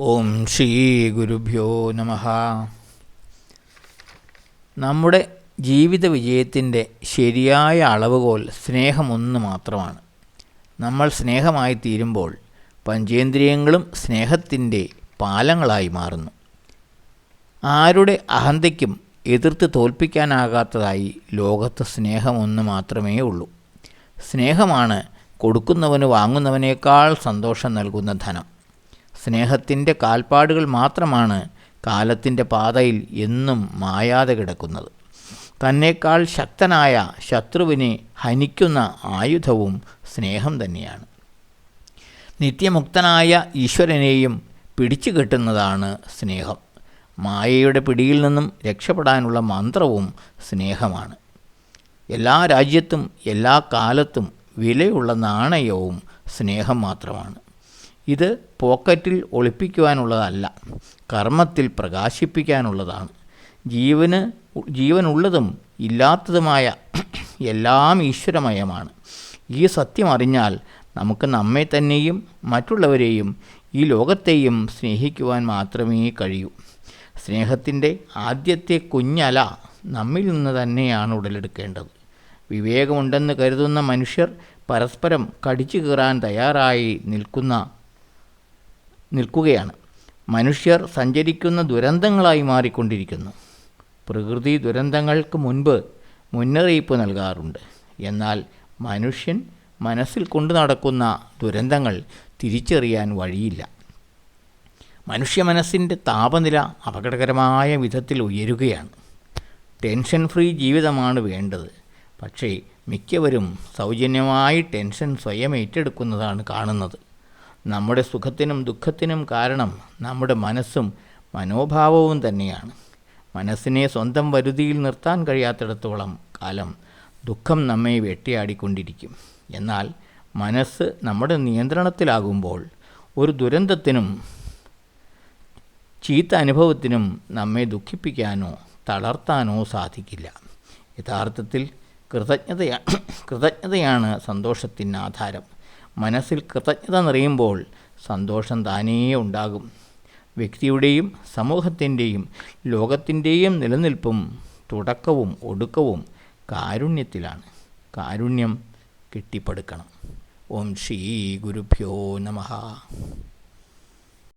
ഓം ശ്രീ ഗുരുഭ്യോ നമ. നമ്മുടെ ജീവിത വിജയത്തിന്റെ ശരിയായ അളവുകോൽ സ്നേഹമൊന്ന് മാത്രമാണ്. നമ്മൾ സ്നേഹമായി തീരുമ്പോൾ പഞ്ചേന്ദ്രിയങ്ങളും സ്നേഹത്തിന്റെ പാലങ്ങളായി മാറുന്നു. ആരുടെ അഹന്തയ്ക്കും എതിർത്ത് തോൽപ്പിക്കാനാകാത്തതായി ലോകത്ത് സ്നേഹമൊന്ന് മാത്രമേ ഉള്ളൂ. സ്നേഹമാണ് കൊടുക്കുന്നവന് വാങ്ങുന്നവനേക്കാൾ സന്തോഷം നൽകുന്ന ധനം. സ്നേഹത്തിന്റെ കാൽപ്പാടുകൾ മാത്രമാണ് കാലത്തിന്റെ പാതയിൽ എന്നും മായാതെ കിടക്കുന്നത്. തന്നേക്കാൾ ശക്തനായ ശത്രുവിനെ ഹനിക്കുന്ന ആയുധവും സ്നേഹം തന്നെയാണ്. നിത്യമുക്തനായ ഈശ്വരനെയും പിടിച്ചു കെട്ടുന്നതാണ് സ്നേഹം. മായയുടെ പിടിയിൽ നിന്നും രക്ഷപ്പെടാനുള്ള മന്ത്രവും സ്നേഹമാണ്. എല്ലാ രാജ്യത്തും എല്ലാ കാലത്തും വിലയുള്ള നാണയവും സ്നേഹം മാത്രമാണ്. ഇത് പോക്കറ്റിൽ ഒളിപ്പിക്കുവാനുള്ളതല്ല കർമ്മത്തിൽ പ്രകാശിപ്പിക്കാനുള്ളതാണ്. ജീവന് ജീവനുള്ളതും ഇല്ലാത്തതുമായ എല്ലാം ഈശ്വരമയമാണ്. ഈ സത്യം അറിഞ്ഞാൽ നമുക്ക് നമ്മെ തന്നെയും മറ്റുള്ളവരെയും ഈ ലോകത്തെയും സ്നേഹിക്കുവാൻ മാത്രമേ കഴിയൂ. സ്നേഹത്തിന്റെ ആദ്യത്തെ കുഞ്ഞല നമ്മിൽ നിന്ന് തന്നെയാണ് ഉടലെടുക്കേണ്ടത്. വിവേകമുണ്ടെന്ന് കരുതുന്ന മനുഷ്യർ പരസ്പരം കടിച്ചു കീറാൻ തയ്യാറായി നിൽക്കുന്ന നിൽക്കുകയാണ്. മനുഷ്യർ സഞ്ചരിക്കുന്ന ദുരന്തങ്ങളായി മാറിക്കൊണ്ടിരിക്കുന്നു. പ്രകൃതി ദുരന്തങ്ങൾക്ക് മുൻപ് മുന്നറിയിപ്പ് നൽകാറുണ്ട്. എന്നാൽ മനുഷ്യൻ മനസ്സിൽ കൊണ്ടു നടക്കുന്ന ദുരന്തങ്ങൾ തിരിച്ചറിയാൻ വഴിയില്ല. മനുഷ്യ മനസ്സിന്റെ താപനില അപകടകരമായ വിധത്തിൽ ഉയരുകയാണ്. ടെൻഷൻ ഫ്രീ ജീവിതമാണ് വേണ്ടത്. പക്ഷേ മിക്കവരും സൗജന്യമായി ടെൻഷൻ സ്വയം ഏറ്റെടുക്കുന്നതാണ് കാണുന്നത്. നമ്മുടെ സുഖത്തിനും ദുഃഖത്തിനും കാരണം നമ്മുടെ മനസ്സും മനോഭാവവും തന്നെയാണ്. മനസ്സിനെ സ്വന്തം വരുതിയിൽ നിർത്താൻ കഴിയാത്തിടത്തോളം കാലം ദുഃഖം നമ്മെ വെട്ടിയാടിക്കൊണ്ടിരിക്കും. എന്നാൽ മനസ്സ് നമ്മുടെ നിയന്ത്രണത്തിലാകുമ്പോൾ ഒരു ദുരന്തത്തിനും ചീത്ത അനുഭവത്തിനും നമ്മെ ദുഃഖിപ്പിക്കാനോ തളർത്താനോ സാധിക്കില്ല. യഥാർത്ഥത്തിൽ കൃതജ്ഞതയാ കൃതജ്ഞതയാണ് സന്തോഷത്തിന് ആധാരം മനസ്സിൽ കൃതജ്ഞത നിറയുമ്പോൾ സന്തോഷം താനേ ഉണ്ടാകും. വ്യക്തിയുടെയും സമൂഹത്തിന്റെയും ലോകത്തിന്റെയും നിലനിൽപ്പും തുടക്കവും ഒടുക്കവും കാരുണ്യത്തിലാണ്. കാരുണ്യം കെട്ടിപ്പടുക്കണം. ഓം ശ്രീ ഗുരുഭ്യോ നമഃ.